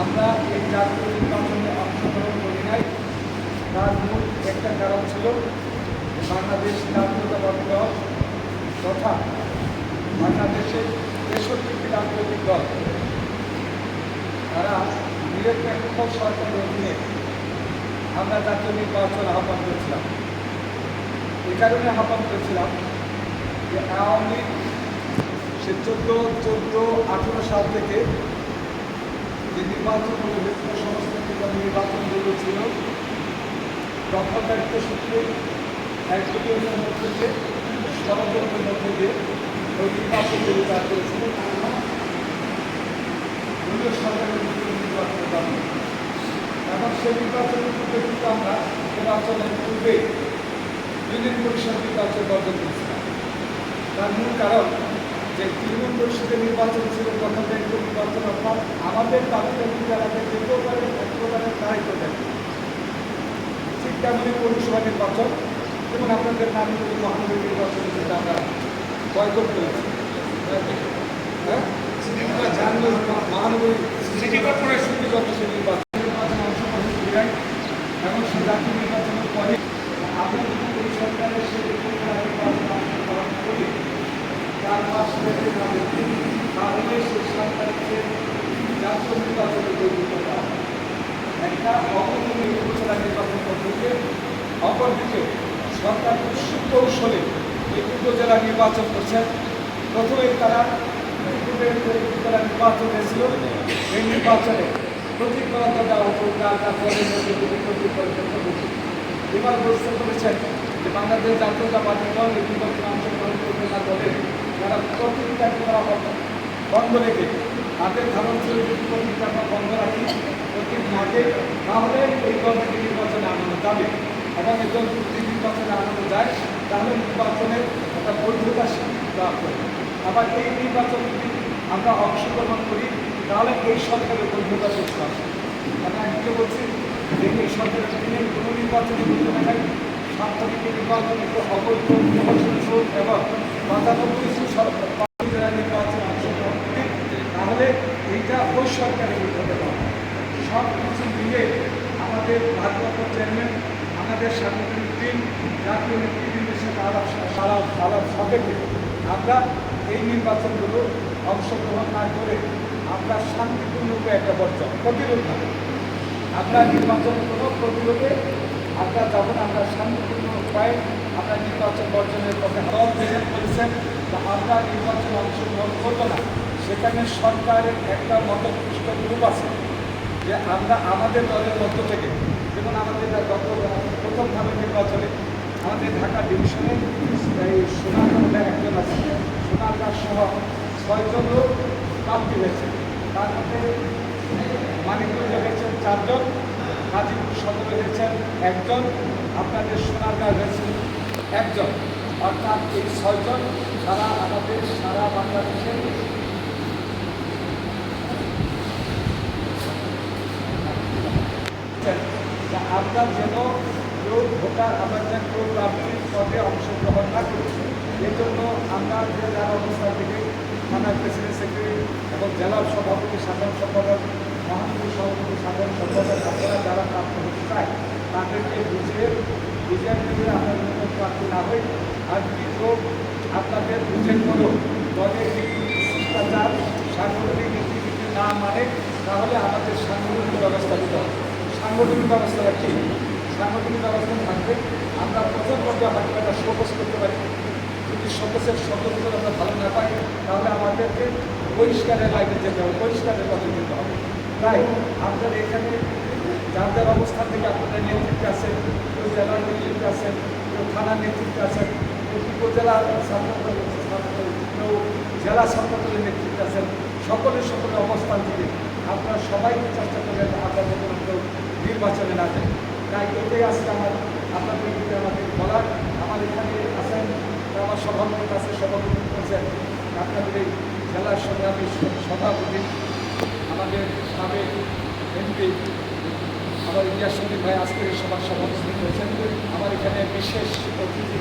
আমরা এই জাতীয় নির্বাচনে অংশগ্রহণ করি নাই। তার মূল একটা কারণ ছিল বাংলাদেশ জাতীয়তাবাদী দল তথা বাংলাদেশের তেষট্টিটি রাজনৈতিক দল। তারা নিরপেক্ষ সরকারের অধীনে আমরা জাতীয় নির্বাচন আহ্বান করেছিলাম। এই কারণে আহ্বান করেছিলাম যে আওয়ামী লীগ সে চোদ্দ চোদ্দ, আঠেরো সাল থেকে যে নির্বাচনগুলো হয়েছিল সমস্ত নির্বাচন- নির্বাচনগুলো ছিল। দখলদারিত্ব সূত্রে একজনের মধ্যে দিয়ে ষড়যন্ত্রের মধ্যে দিয়ে ওই নির্বাচনগুলো তারা করেছিল। দলীয় সরকারের নির্বাচনের দাবি এবং সেই নির্বাচনের মধ্যে কিন্তু আমরা নির্বাচনের পূর্বে ইউনিয়ন পরিষদ নির্বাচন বর্জন করেছিলাম। তার মূল কারণ যে তৃণমূল পরিষদের নির্বাচন ছিল, তখন দায়িত্ব নির্বাচন অর্থাৎ আমাদের তালিকাভুক্ত এলাকায় যে কেউ পারে এক প্রকারের দায়িত্ব দেয়। ঠিক তেমনি পৌরসভা নির্বাচন এবং আপনাদের নামে যদি মহানগরী নির্বাচন যেটা আমরা বয়কট করেছি হ্যাঁ আমরা জানব মহানগরী সিটি কর্পোরেশন সিটি কর্পোরেশন নির্বাচন নির্বাচনে অংশগ্রহণ করি নাই এবং সে জাতীয় নির্বাচনের পরে আমরা যদি এই সরকারের সে নির্বাচন অংশগ্রহণ করি চার মাস লেগে যাবে তাহলে সে সরকারকে জাতীয় নির্বাচনে পরিণত করা হবে। একটা অবৈধ উপজেলা নির্বাচন পদ্ধতিতে অপরদিকে সরকার সুকৌশলে এই উপজেলা নির্বাচন করছেন। প্রথমে তারা উপজেলা নির্বাচন হয়েছিল এই নির্বাচনে প্রতিফলতা দেওয়া হতো এবার প্রশ্ন করেছেন যে বাংলাদেশ জাতীয়তাবাদী দল এই নির্বাচনে অংশগ্রহণ করবে না দলে তারা প্রতিযোগিতা করা বন্ধ রেখে তাদের ধারণ যদি আমরা বন্ধ রাখি প্রতীক মাঠে, তাহলে এই দলকে নির্বাচনে আনানো যাবে। এবং দল যদি নির্বাচনে আনানো যায়, তাহলে নির্বাচনের একটা বৈধতা স্বীকৃতি দেওয়া হবে আবার এই নির্বাচন যদি আমরা অংশগ্রহণ করি, তাহলে এই সরকারের বৈধতা করতে হবে আমি একদিকে বলছি যে এই সরকারের অধীনে কোনো নির্বাচনে বৈধতা নাই সাম্প্রতিক নির্বাচন একটু অবৈধ এবং বাধানব্বই সরকার যারা নির্বাচনে অংশগ্রহণ করি তাহলে এইটা ওই সরকারের বৈধতা পাবে সব কিছু মিলে আমাদের ভারপ্রাপ্ত চেয়ারম্যান আমাদের সাংগঠনিক টিম জাতীয় নেতৃবৃন্দের সাথে আলাপ সাপেক্ষে আমরা এই নির্বাচনগুলো অংশগ্রহণ না করে আমরা শান্তিপূর্ণরূপে একটা বর্জন প্রতিরোধ না আমরা নির্বাচন কোনো প্রতিরোধে আমরা যখন আমরা শান্তিপূর্ণ উপায়ে আমরা নির্বাচন বর্জনের পক্ষে দল প্রেজেন্ট করেছেন আমরা নির্বাচনে অংশগ্রহণ করব না। সেখানে সরকারের একটা মতপুষ্ট গ্রুপ আছে। যে আমরা আমাদের দলের মধ্য থেকে, যেমন আমাদের গত প্রথম ধাপের নির্বাচনে, আমাদের ঢাকা ডিভিশনে এই সোনারগাঁ একজন আছে সোনারগাঁ সহ ছয়জন লোক প্রাপ্তি হয়েছে। তার মধ্যে মানিকগঞ্জে হয়েছেন চারজন, গাজীপুর সদরে হয়েছেন একজন, আপনাদের সোনারগাঁ হয়েছেন একজন। অর্থাৎ এই ছয়জন তারা আমাদের সারা বাংলাদেশের যে আমরা যেন কেউ ভোটার আমরা যেন কেউ প্রার্থীর পদে অংশগ্রহণ না করি। এই জন্য আমরা যে যারা অবস্থা থেকে থানার প্রেসিডেন্ট সেক্রেটারি এবং জেলার সভাপতি, সাধারণ সম্পাদক, মহানগর সভাপতি, সাধারণ সম্পাদক আপনারা যারা প্রাপ্ত হতে চায়, তাদেরকে বুঝিয়ে দিলে আমরা যেন প্রার্থী না হই আর দ্বিতীয় আপনাদের বুঝে কোনো দলের নীতি শিষ্টাচার সাংগঠনিক নীতিনীতি না মানে তাহলে আমাদের সাংগঠনিক ব্যবস্থা দিতে হবে। সাংগঠনিক ব্যবস্থাটা কি সাংগঠনিক ব্যবস্থা থাকবে। আমরা প্রথম পর্যায়ে হয়তো একটা শোকস করতে পারি। যদি শোকসের সদস্য আমরা ভালো না পাই তাহলে আমাদেরকে পরিষ্কারের লাইনে যেতে হবে পরিষ্কারের পথে যেতে হবে। তাই আপনার এখানে যার যার অবস্থান থেকে আপনাদের নেতৃত্বে আছেন, কেউ জেলার নেতৃত্বে আছেন, কেউ থানার নেতৃত্বে আছেন উপজেলা ছাত্র কেউ জেলা ছাত্রদলের নেতৃত্বে আছেন সকলের সকলের অবস্থান থেকে আপনারা সবাইকে চেষ্টা করবেন আমরা যেন কেউ নির্বাচনে না যাই তাই এটাই আজকে আমার আপনাদের দিকে আমাদের বলার। আমার এখানে আছেন আমার সভাপতি আছে, সভাপতি আছেন। আপনাদের এই জেলার সংগ্রামী সভাপতি, আমাদের সাবেক এমপি, আমার ইতিহাস সন্দীপ ভাই আজকের সভার সভাপতি হয়েছেন। আমার এখানে বিশেষ অতিথি